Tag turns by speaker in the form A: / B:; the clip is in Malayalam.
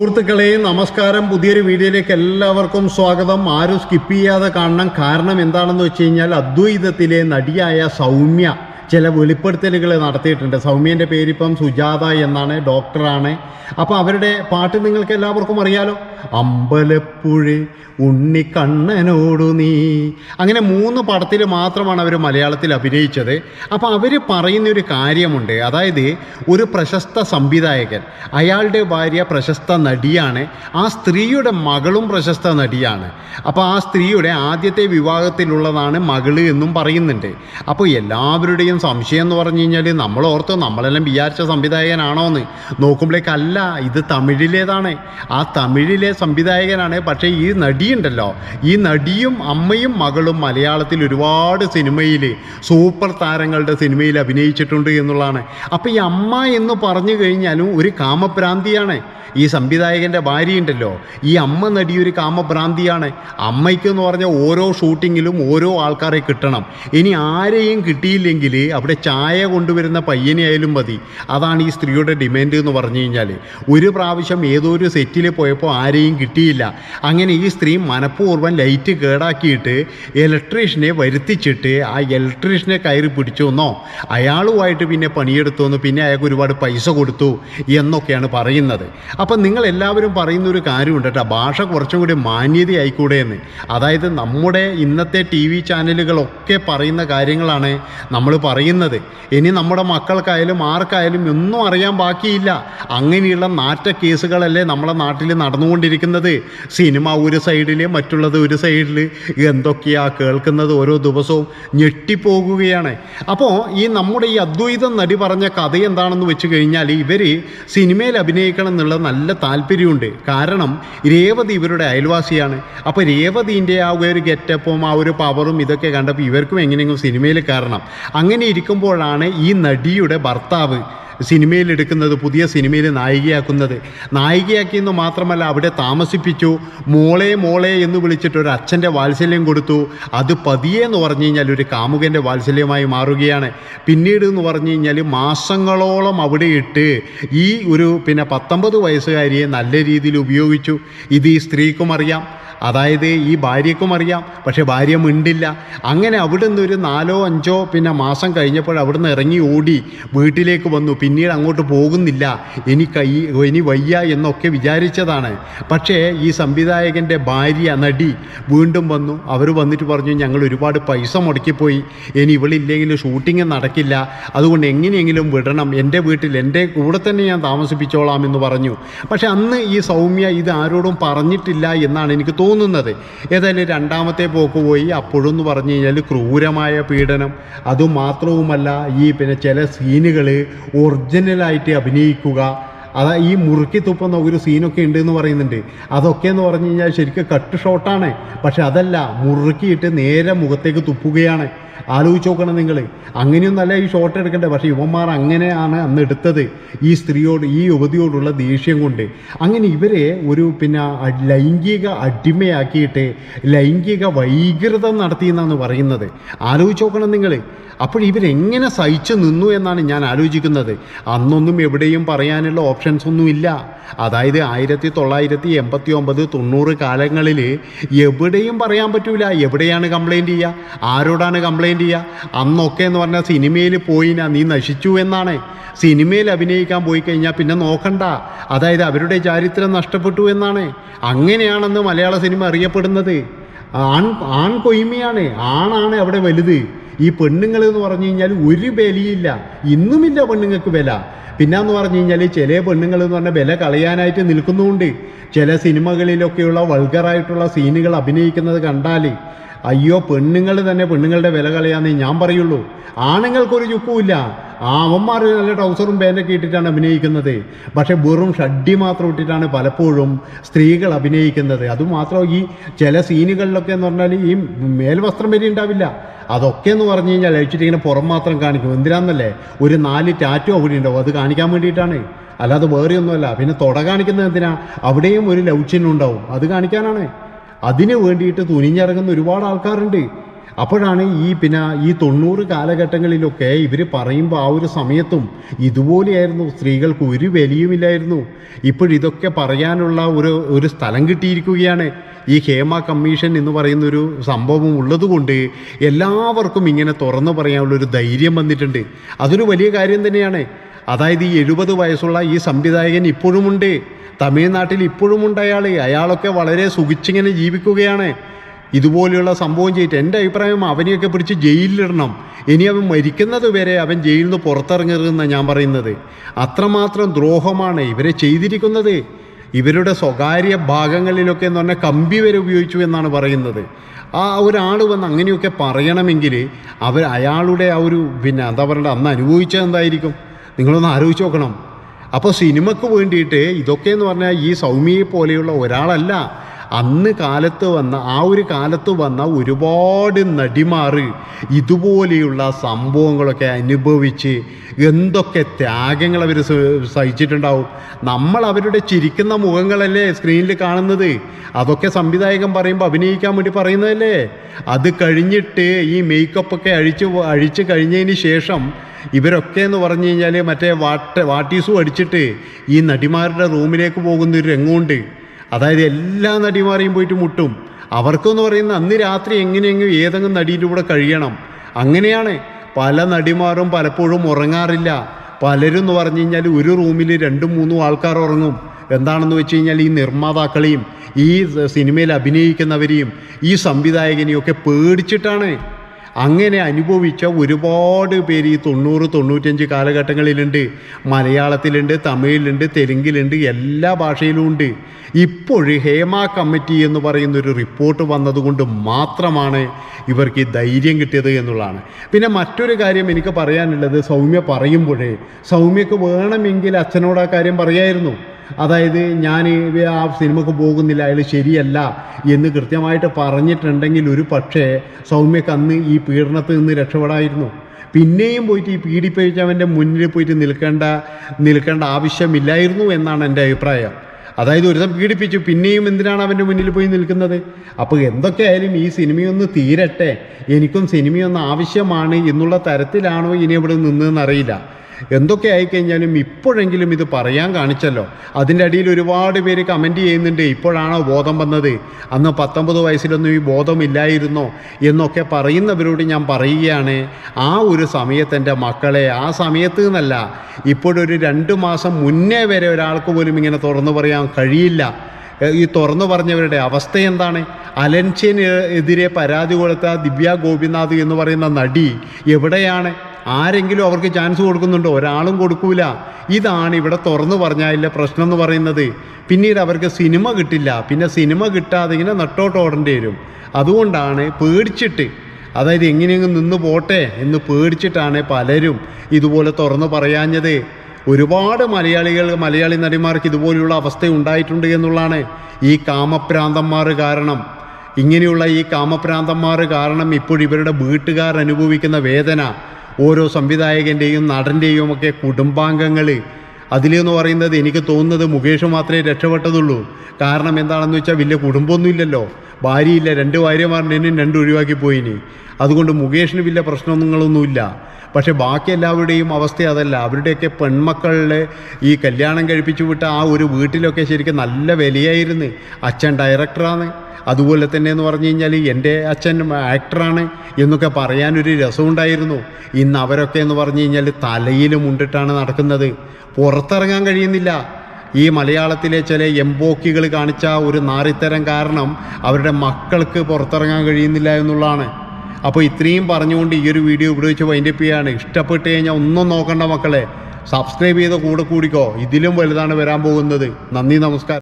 A: സുഹൃത്തുക്കളെ നമസ്കാരം. പുതിയൊരു വീഡിയോയിലേക്ക് എല്ലാവർക്കും സ്വാഗതം. ആരും സ്കിപ്പ് ചെയ്യാതെ കാണണം. കാരണം എന്താണെന്ന് വെച്ച് കഴിഞ്ഞാൽ അദ്വൈതത്തിലെ നടിയായ സൗമ്യ. ചില വെളിപ്പെടുത്തലുകൾ നടത്തിയിട്ടുണ്ട്. സൗമ്യന്റെ പേരിപ്പം സുജാത എന്നാണ് ഡോക്ടറാണ്. അപ്പോൾ അവരുടെ പാട്ട് നിങ്ങൾക്ക് എല്ലാവർക്കും അറിയാലോ? അമ്പലപ്പുഴ ഉണ്ണിക്കണ്ണനോടു നീ. അങ്ങനെ മൂന്ന് പടത്തിൽ മാത്രമാണ് അവർ മലയാളത്തിൽ അഭിനയിച്ചത്. അപ്പോൾ അവർ പറയുന്ന ഒരു കാര്യമുണ്ട്. അതായത് ഒരു പ്രശസ്ത സംവിധായകൻ അയാളുടെ ഭാര്യ പ്രശസ്ത നടിയാണ് ആ സ്ത്രീയുടെ മകളും പ്രശസ്ത നടിയാണ്. അപ്പോൾ ആ സ്ത്രീയുടെ ആദ്യത്തെ വിവാഹത്തിലുള്ളതാണ് മകൾ എന്നും പറയുന്നുണ്ട്. അപ്പോൾ എല്ലാവരുടെയും സംശയം എന്ന് പറഞ്ഞു കഴിഞ്ഞാൽ നമ്മൾ ഓർത്ത് നമ്മളെല്ലാം വിചാരിച്ച സംവിധായകനാണോ എന്ന് നോക്കുമ്പോഴേക്കല്ല ഇത് തമിഴിലേതാണ്. ആ തമിഴിലെ സംവിധായകനാണ്. പക്ഷേ ഈ നടിയുണ്ടല്ലോ. ഈ നടിയും അമ്മയും മകളും മലയാളത്തിൽ ഒരുപാട് സിനിമയിൽ സൂപ്പർ താരങ്ങളുടെ സിനിമയിൽ അഭിനയിച്ചിട്ടുണ്ട് എന്നുള്ളതാണ്. അപ്പോൾ ഈ അമ്മ എന്ന് പറഞ്ഞു കഴിഞ്ഞാലും ഒരു കാമഭ്രാന്തിയാണ്. ഈ സംവിധായകന്റെ ഭാര്യയുണ്ടല്ലോ. ഈ അമ്മ നടി ഒരു കാമഭ്രാന്തിയാണ്. അമ്മയ്ക്ക് എന്ന് പറഞ്ഞാൽ ഓരോ ഷൂട്ടിങ്ങിലും ഓരോ ആൾക്കാരെ കിട്ടണം. ഇനി ആരെയും കിട്ടിയില്ലെങ്കിൽ അവിടെ ചായ കൊണ്ടുവരുന്ന പയ്യനെ ആയാലും മതി. അതാണ് ഈ സ്ത്രീയുടെ ഡിമാൻഡ് എന്ന് പറഞ്ഞു കഴിഞ്ഞാൽ ഒരു പ്രാവശ്യം ഏതോ ഒരു സെറ്റിൽ പോയപ്പോൾ ആരെയും കിട്ടിയില്ല. അങ്ങനെ ഈ സ്ത്രീ മനഃപൂർവം ലൈറ്റ് കേടാക്കിയിട്ട് ഇലക്ട്രീഷ്യനെ വരുത്തിച്ചിട്ട് ആ ഇലക്ട്രീഷ്യനെ കയറി പിടിച്ചു എന്നോ അയാളുമായിട്ട് പിന്നെ പണിയെടുത്തു എന്ന് പിന്നെ അയാൾക്ക് ഒരുപാട് പൈസ കൊടുത്തു എന്നൊക്കെയാണ് പറയുന്നത്. അപ്പം നിങ്ങൾ എല്ലാവരും പറയുന്ന ഒരു കാര്യമുണ്ട് കേട്ടോ. ഭാഷ കുറച്ചും കൂടി മാന്യത ആയിക്കൂടെ എന്ന്. അതായത് നമ്മുടെ ഇന്നത്തെ ടി വി ചാനലുകളൊക്കെ പറയുന്ന കാര്യങ്ങളാണ് നമ്മൾ പറയുന്നത്. ഇനി നമ്മുടെ മക്കൾക്കായാലും ആർക്കായാലും ഒന്നും അറിയാൻ ബാക്കിയില്ല. അങ്ങനെയുള്ള നാറ്റ കേസുകളല്ലേ നമ്മുടെ നാട്ടിൽ നടന്നുകൊണ്ടിരിക്കുന്നത്. സിനിമ ഒരു സൈഡിൽ മറ്റുള്ളത് ഒരു സൈഡിൽ എന്തൊക്കെയാ കേൾക്കുന്നത് ഓരോ ദിവസവും ഞെട്ടിപ്പോകുകയാണ്. അപ്പോൾ ഈ നമ്മുടെ ഈ അദ്വൈതം നടി പറഞ്ഞ കഥ എന്താണെന്ന് വെച്ച് കഴിഞ്ഞാൽ ഇവർ സിനിമയിൽ അഭിനയിക്കണം എന്നുള്ള നല്ല താല്പര്യമുണ്ട്. കാരണം രേവതി ഇവരുടെ അയൽവാസിയാണ്. അപ്പോൾ രേവതിന്റെ ആ ഒരു ഗെറ്റപ്പും ആ ഒരു പവറും ഇതൊക്കെ കണ്ടപ്പോൾ ഇവർക്കും എങ്ങനെയെങ്കിലും സിനിമയിൽ കയറണം. അങ്ങനെ ഇരിക്കുമ്പോഴാണ് ഈ നടിയുടെ ഭർത്താവ് സിനിമയിൽ എടുക്കുന്നത് പുതിയ സിനിമയിൽ നായികയാക്കുന്നത്. നായികയാക്കിയെന്ന് മാത്രമല്ല അവിടെ താമസിപ്പിച്ചു. മോളെ മോളെ എന്ന് വിളിച്ചിട്ട് ഒരു അച്ഛന്റെ വാത്സല്യം കൊടുത്തു. അത് പതിയെ എന്ന് പറഞ്ഞു കഴിഞ്ഞാൽ ഒരു കാമുകന്റെ വാത്സല്യമായി മാറുകയാണ്. പിന്നീട് എന്ന് പറഞ്ഞു കഴിഞ്ഞാൽ മാസങ്ങളോളം അവിടെ ഇട്ട് ഈ ഒരു പിന്നെ പത്തൊമ്പത് വയസ്സുകാരിയെ നല്ല രീതിയിൽ ഉപയോഗിച്ചു. ഇത് ഈ സ്ത്രീക്കും അറിയാം. അതായത് ഈ ഭാര്യക്കും അറിയാം. പക്ഷേ ഭാര്യ മിണ്ടില്ല. അങ്ങനെ അവിടുന്ന് ഒരു നാലോ അഞ്ചോ പിന്നെ മാസം കഴിഞ്ഞപ്പോൾ അവിടുന്ന് ഇറങ്ങി ഓടി വീട്ടിലേക്ക് വന്നു. പിന്നീട് അങ്ങോട്ട് പോകുന്നില്ല. ഇനി കൈ ഇനി വയ്യ എന്നൊക്കെ വിചാരിച്ചതാണ്. പക്ഷേ ഈ സംവിധായകന്റെ ഭാര്യ നടി വീണ്ടും വന്നു. അവർ വന്നിട്ട് പറഞ്ഞു ഞങ്ങൾ ഒരുപാട് പൈസ മുടക്കിപ്പോയി. ഇനി ഇവളില്ലെങ്കിൽ ഷൂട്ടിങ് നടക്കില്ല. അതുകൊണ്ട് എങ്ങനെയെങ്കിലും വിടണം. എന്റെ വീട്ടിൽ എന്റെ കൂടെ തന്നെ ഞാൻ താമസിപ്പിച്ചോളാം എന്ന് പറഞ്ഞു. പക്ഷേ അന്ന് ഈ സൗമ്യ ഇത് ആരോടും പറഞ്ഞിട്ടില്ല എന്നാണ് എനിക്ക് തോന്നുന്നത്. ഏതായാലും രണ്ടാമത്തെ പോക്ക് പോയി. അപ്പോഴും എന്ന് പറഞ്ഞു കഴിഞ്ഞാൽ ക്രൂരമായ പീഡനം. അതുമാത്രവുമല്ല ഈ പിന്നെ ചില സീനുകൾ ഒറിജിനലായിട്ട് അഭിനയിക്കുക. അതാ ഈ മുറുക്കി തുപ്പുന്ന ഒരു സീനൊക്കെ ഉണ്ട് എന്ന് പറയുന്നുണ്ട്. അതൊക്കെ എന്ന് പറഞ്ഞു കഴിഞ്ഞാൽ ശരിക്കും കട്ട് ഷോട്ടാണ് പക്ഷെ അതല്ല മുറുക്കിയിട്ട് നേരെ മുഖത്തേക്ക് തുപ്പുകയാണ്. ആലോചിച്ച് നോക്കണം നിങ്ങൾ അങ്ങനെയൊന്നല്ല ഈ ഷോട്ട് എടുക്കേണ്ടത് പക്ഷേ യുവന്മാർ അങ്ങനെയാണ് അന്ന് എടുത്തത്. ഈ സ്ത്രീയോട് ഈ യുവതിയോടുള്ള ദേഷ്യം കൊണ്ട്. അങ്ങനെ ഇവരെ ഒരു പിന്നെ ലൈംഗിക അടിമയാക്കിയിട്ട് ലൈംഗിക വൈകൃതം നടത്തിയെന്നാണ് പറയുന്നത്. ആലോചിച്ച് നോക്കണം നിങ്ങൾ അപ്പോൾ ഇവരെങ്ങനെ സഹിച്ചു നിന്നു എന്നാണ് ഞാൻ ആലോചിക്കുന്നത്. അന്നൊന്നും എവിടെയും പറയാനുള്ള ഓപ്ഷൻസ് ഒന്നും ഇല്ല. അതായത് ആയിരത്തി തൊള്ളായിരത്തി എൺപത്തി ഒമ്പത് തൊണ്ണൂറ് കാലങ്ങളിൽ എവിടെയും പറയാൻ പറ്റൂല. എവിടെയാണ് കംപ്ലൈന്റ് ചെയ്യുക? ആരോടാണ് കംപ്ലൈന്റ് ചെയ്യുക അന്നൊക്കെ എന്ന് പറഞ്ഞാൽ സിനിമയിൽ പോയിനാ. നീ നശിച്ചു എന്നാണ്. സിനിമയിൽ അഭിനയിക്കാൻ പോയി കഴിഞ്ഞാൽ പിന്നെ നോക്കണ്ട. അതായത് അവരുടെ ചാരിത്രം നഷ്ടപ്പെട്ടു എന്നാണ്. അങ്ങനെയാണെന്ന് മലയാള സിനിമ അറിയപ്പെടുന്നത്. ആൺ ആൺ കൊയ്മയാണ്. ആണാണ് അവിടെ വലുത്. ഈ പെണ്ണുങ്ങൾ എന്ന് പറഞ്ഞു കഴിഞ്ഞാൽ ഒരു വിലയില്ല ഇന്നുമില്ല പെണ്ണുങ്ങൾക്ക് വില പിന്നെന്ന് പറഞ്ഞു കഴിഞ്ഞാൽ ചില പെണ്ണുങ്ങൾ എന്ന് പറഞ്ഞാൽ വില കളയാനായിട്ട് നിൽക്കുന്നുമുണ്ട് ചില സിനിമകളിലൊക്കെയുള്ള വൾഗറായിട്ടുള്ള സീനുകൾ അഭിനയിക്കുന്നത് കണ്ടാൽ അയ്യോ പെണ്ണുങ്ങൾ തന്നെ പെണ്ണുങ്ങളുടെ വില കളയാന്നേ ഞാൻ പറയുള്ളൂ. ആണുങ്ങൾക്കൊരു ചുക്കുമില്ല. ആ അവന്മാർ നല്ല ട്രൗസറും പാന്റൊക്കെ ഇട്ടിട്ടാണ് അഭിനയിക്കുന്നത്. പക്ഷേ വെറും ഷഡ്ഡി മാത്രം ഇട്ടിട്ടാണ് പലപ്പോഴും സ്ത്രീകൾ അഭിനയിക്കുന്നത്. അതുമാത്രം ഈ ചില സീനുകളിലൊക്കെ എന്ന് പറഞ്ഞാൽ ഈ മേൽവസ്ത്രം വരെ ഉണ്ടാവില്ല. അതൊക്കെ എന്ന് പറഞ്ഞു കഴിഞ്ഞാൽ അഴിച്ചിട്ട് ഇങ്ങനെ പുറം മാത്രം കാണിക്കും. എന്തിനാന്നല്ലേ? ഒരു നാല് ടാറ്റോ അവിടെ ഉണ്ടാവും. അത് കാണിക്കാൻ വേണ്ടിയിട്ടാണ്. അല്ലാതെ വേറെ ഒന്നുമല്ല പിന്നെ തുട കാണിക്കുന്നത് എന്തിനാ? അവിടെയും ഒരു ലൗച്ചിനുണ്ടാവും അത് കാണിക്കാനാണ്. അതിന് വേണ്ടിയിട്ട് തുനിഞ്ഞിറങ്ങുന്ന ഒരുപാട് ആൾക്കാരുണ്ട്. അപ്പോഴാണ് ഈ പിന്നെ ഈ തൊണ്ണൂറ് കാലഘട്ടങ്ങളിലൊക്കെ ഇവർ പറയുമ്പോൾ ആ ഒരു സമയത്തും ഇതുപോലെയായിരുന്നു. സ്ത്രീകൾക്ക് ഒരു വിലയുമില്ലായിരുന്നു. ഇപ്പോഴിതൊക്കെ പറയാനുള്ള ഒരു ഒരു സ്ഥലം കിട്ടിയിരിക്കുകയാണ്. ഈ ഹേമ കമ്മീഷൻ എന്ന് പറയുന്ന ഒരു സംഭവം ഉള്ളതുകൊണ്ട് എല്ലാവർക്കും ഇങ്ങനെ തുറന്നു പറയാനുള്ളൊരു ധൈര്യം വന്നിട്ടുണ്ട്. അതൊരു വലിയ കാര്യം തന്നെയാണ്. അതായത് ഈ എഴുപത് വയസ്സുള്ള ഈ സംവിധായകൻ ഇപ്പോഴുമുണ്ട്. തമിഴ്നാട്ടിൽ ഇപ്പോഴുമുണ്ട് അയാൾ അയാളൊക്കെ വളരെ സുഖിച്ചിങ്ങനെ ജീവിക്കുകയാണ്. ഇതുപോലെയുള്ള സംഭവം ചെയ്തിട്ട് എന്റെ അഭിപ്രായം അവനെയൊക്കെ പിടിച്ച് ജയിലിലിടണം. ഇനി അവൻ മരിക്കുന്നത് വരെ അവൻ ജയിലിൽ നിന്ന് പുറത്തിറങ്ങരുതെന്നാണ് ഞാൻ പറയുന്നത്. അത്രമാത്രം ദ്രോഹമാണ് ഇവരെ ചെയ്തിരിക്കുന്നത്. ഇവരുടെ സ്വകാര്യ ഭാഗങ്ങളിലൊക്കെ എന്ന് പറഞ്ഞാൽ കമ്പി വരെ ഉപയോഗിച്ചു എന്നാണ് പറയുന്നത്. ആ ഒരാൾ വന്ന് അങ്ങനെയൊക്കെ പറയണമെങ്കിൽ അവർ അയാളുടെ ആ ഒരു പിന്നെ എന്താ പറയുക അന്ന് അനുഭവിച്ചത് എന്തായിരിക്കും? നിങ്ങളൊന്ന് ആലോചിച്ച് നോക്കണം. അപ്പോൾ സിനിമയ്ക്ക് വേണ്ടിയിട്ട് ഇതൊക്കെ എന്ന് പറഞ്ഞാൽ ഈ സൗമ്യയെ പോലെയുള്ള ഒരാളല്ല. അന്ന് കാലത്ത് വന്ന ആ ഒരു കാലത്ത് വന്ന ഒരുപാട് നടിമാർ ഇതുപോലെയുള്ള സംഭവങ്ങളൊക്കെ അനുഭവിച്ച് എന്തൊക്കെ ത്യാഗങ്ങൾ അവർ സഹിച്ചിട്ടുണ്ടാവും. നമ്മൾ അവരുടെ ചിരിക്കുന്ന മുഖങ്ങളല്ലേ സ്ക്രീനിൽ കാണുന്നത്. അതൊക്കെ സംവിധായകൻ പറയുമ്പോൾ അഭിനയിക്കാൻ വേണ്ടി പറയുന്നതല്ലേ? അത് കഴിഞ്ഞിട്ട് ഈ മേക്കപ്പൊക്കെ അഴിച്ച് അഴിച്ച് കഴിഞ്ഞതിന് ശേഷം ഇവരൊക്കെ എന്ന് പറഞ്ഞു കഴിഞ്ഞാൽ മറ്റേ വാട്ട് വാട്ടീസും അടിച്ചിട്ട് ഈ നടിമാരുടെ റൂമിലേക്ക് പോകുന്ന ഒരു രംഗമുണ്ട്. അതായത് എല്ലാ നടിമാരെയും പോയിട്ട് മുട്ടും. അവർക്കെന്ന് പറയുന്ന അന്ന് രാത്രി എങ്ങനെയെങ്കിലും ഏതെങ്കിലും നടിയുടെ കൂടെ കഴിയണം. അങ്ങനെയാണ് പല നടിമാരും പലപ്പോഴും ഉറങ്ങാറില്ല. പലരും എന്ന് പറഞ്ഞു കഴിഞ്ഞാൽ ഒരു റൂമിൽ രണ്ടും മൂന്നും ആൾക്കാർ ഉറങ്ങും. എന്താണെന്ന് വെച്ച് കഴിഞ്ഞാൽ ഈ നിർമ്മാതാക്കളെയും ഈ സിനിമയിൽ അഭിനയിക്കുന്നവരെയും ഈ സംവിധായകനെയും ഒക്കെ പേടിച്ചിട്ടാണ് അങ്ങനെ അനുഭവിച്ച ഒരുപാട് പേര് ഈ തൊണ്ണൂറ് തൊണ്ണൂറ്റഞ്ച് കാലഘട്ടങ്ങളിലുണ്ട്. മലയാളത്തിലുണ്ട് തമിഴിലുണ്ട് തെലുങ്കിലുണ്ട് എല്ലാ ഭാഷയിലും ഉണ്ട്. ഇപ്പോഴും ഹേമ കമ്മിറ്റി എന്ന് പറയുന്ന ഒരു റിപ്പോർട്ട് വന്നതുകൊണ്ട് മാത്രമാണ് ഇവർക്ക് ഈ ധൈര്യം കിട്ടിയത് എന്നുള്ളതാണ്. പിന്നെ മറ്റൊരു കാര്യം എനിക്ക് പറയാനുള്ളത് സൗമ്യ പറയുമ്പോഴേ സൗമ്യക്ക് വേണമെങ്കിൽ അച്ഛനോട് ആ കാര്യം പറയായിരുന്നു. അതായത് ഞാൻ ആ സിനിമക്ക് പോകുന്നില്ല അയാൾ ശരിയല്ല എന്ന് കൃത്യമായിട്ട് പറഞ്ഞിട്ടുണ്ടെങ്കിൽ ഒരു പക്ഷേ സൗമ്യക്ക് അന്ന് ഈ പീഡനത്തിൽ നിന്ന് രക്ഷപ്പെടായിരുന്നു. പിന്നെയും പോയിട്ട് ഈ പീഡിപ്പിച്ചവന്റെ മുന്നിൽ പോയിട്ട് നിൽക്കേണ്ട നിൽക്കേണ്ട ആവശ്യമില്ലായിരുന്നു എന്നാണ് എന്റെ അഭിപ്രായം. അതായത് ഒരു ദിവസം പീഡിപ്പിച്ചു പിന്നെയും എന്തിനാണ് അവന്റെ മുന്നിൽ പോയി നിൽക്കുന്നത്? അപ്പോൾ എന്തൊക്കെയായാലും ഈ സിനിമയൊന്ന് തീരട്ടെ എനിക്കും സിനിമയൊന്ന് ആവശ്യമാണ് എന്നുള്ള തരത്തിലാണോ ഇനി ഇവിടെ നിന്നതെന്നറിയില്ല എന്തൊക്കെ ആയിക്കഴിഞ്ഞാലും ഇപ്പോഴെങ്കിലും ഇത് പറയാൻ കാണിച്ചല്ലോ. അതിന്റെ അടിയിൽ ഒരുപാട് പേര് കമന്റ് ചെയ്യുന്നുണ്ട് ഇപ്പോഴാണോ ബോധം വന്നത്? അന്ന് പത്തൊമ്പത് വയസ്സിലൊന്നും ഈ ബോധമില്ലായിരുന്നോ എന്നൊക്കെ പറയുന്നവരോട് ഞാൻ പറയുകയാണ് ആ ഒരു സമയത്ത് എന്റെ മക്കളെ ആ സമയത്ത് നിന്നല്ല ഇപ്പോഴൊരു രണ്ട് മാസം മുന്നേ വരെ ഒരാൾക്ക് പോലും ഇങ്ങനെ തുറന്നു പറയാൻ കഴിയില്ല. ഈ തുറന്നു പറഞ്ഞവരുടെ അവസ്ഥ എന്താണ്? അലൻഷ്യനെതിരെ പരാതി കൊടുത്ത ദിവ്യ ഗോപിനാഥ് എന്ന് പറയുന്ന നടി എവിടെയാണ്? ആരെങ്കിലും അവർക്ക് ചാൻസ് കൊടുക്കുന്നുണ്ടോ? ഒരാളും കൊടുക്കൂല. ഇതാണ് ഇവിടെ തുറന്നു പറഞ്ഞാലെ പ്രശ്നം എന്ന് പറയുന്നത്. പിന്നീട് അവർക്ക് സിനിമ കിട്ടില്ല. പിന്നെ സിനിമ കിട്ടാതെ ഇങ്ങനെ നട്ടോട്ട് ഓടേണ്ടി വരും. അതുകൊണ്ടാണ് പേടിച്ചിട്ട് അതായത് എങ്ങനെയെങ്കിലും നിന്ന് പോട്ടെ എന്ന് പേടിച്ചിട്ടാണ് പലരും ഇതുപോലെ തുറന്നു പറയാഞ്ഞത്. ഒരുപാട് മലയാളികൾ മലയാളി നടിമാർക്ക് ഇതുപോലെയുള്ള അവസ്ഥ ഉണ്ടായിട്ടുണ്ട് എന്നുള്ളതാണ് ഈ കാമപ്രാന്തന്മാർ കാരണം. ഇങ്ങനെയുള്ള ഈ കാമപ്രാന്തന്മാർ കാരണം ഇപ്പോൾ ഇവരുടെ വീട്ടുകാർ അനുഭവിക്കുന്ന വേദന. ഓരോ സംവിധായകന്റെയും നടന്റെയും ഒക്കെ കുടുംബാംഗങ്ങൾ. അതിലെന്ന് പറയുന്നത് എനിക്ക് തോന്നുന്നത് മുകേഷ് മാത്രമേ രക്ഷപ്പെട്ടതുള്ളൂ. കാരണം എന്താണെന്ന് വെച്ചാൽ വലിയ കുടുംബമൊന്നുമില്ലല്ലോ. ഭാര്യയില്ല രണ്ട് ഭാര്യമാരുടെയും രണ്ട് ഒഴിവാക്കി പോയിനി. അതുകൊണ്ട് മുകേഷിന് വലിയ പ്രശ്നങ്ങളൊന്നുമില്ല. പക്ഷേ ബാക്കി എല്ലാവരുടെയും അവസ്ഥ അതല്ല. അവരുടെയൊക്കെ പെൺമക്കളിലെ ഈ കല്യാണം കഴിപ്പിച്ചു വിട്ട ആ ഒരു വീട്ടിലൊക്കെ ശരിക്കും നല്ല വിലയായിരുന്നു. അച്ഛൻ ഡയറക്ടറാണ്. അതുപോലെ തന്നെ എന്ന് പറഞ്ഞു കഴിഞ്ഞാൽ എന്റെ അച്ഛൻ ആക്ടറാണ് എന്നൊക്കെ പറയാനൊരു രസമുണ്ടായിരുന്നു. ഇന്ന് അവരൊക്കെ എന്ന് പറഞ്ഞു കഴിഞ്ഞാൽ തലയിൽ മുണ്ടിട്ടാണ് നടക്കുന്നത്. പുറത്തിറങ്ങാൻ കഴിയുന്നില്ല. ഈ മലയാളത്തിലെ ചില എംബോക്കികൾ കാണിച്ച ഒരു നാറിത്തരം കാരണം അവരുടെ മക്കൾക്ക് പുറത്തിറങ്ങാൻ കഴിയുന്നില്ല എന്നുള്ളതാണ്. അപ്പോൾ ഇത്രയും പറഞ്ഞുകൊണ്ട് ഈ ഒരു വീഡിയോ ഇവിടെ വെച്ച് വൈൻഡപ്പ് ചെയ്യാണ് ഇഷ്ടപ്പെട്ട് കഴിഞ്ഞാൽ ഒന്നും നോക്കണ്ട മക്കളെ. സബ്സ്ക്രൈബ് ചെയ്ത് കൂടെ കൂടിക്കോ. ഇതിലും വലുതാണ് വരാൻ പോകുന്നത്. നന്ദി നമസ്കാരം.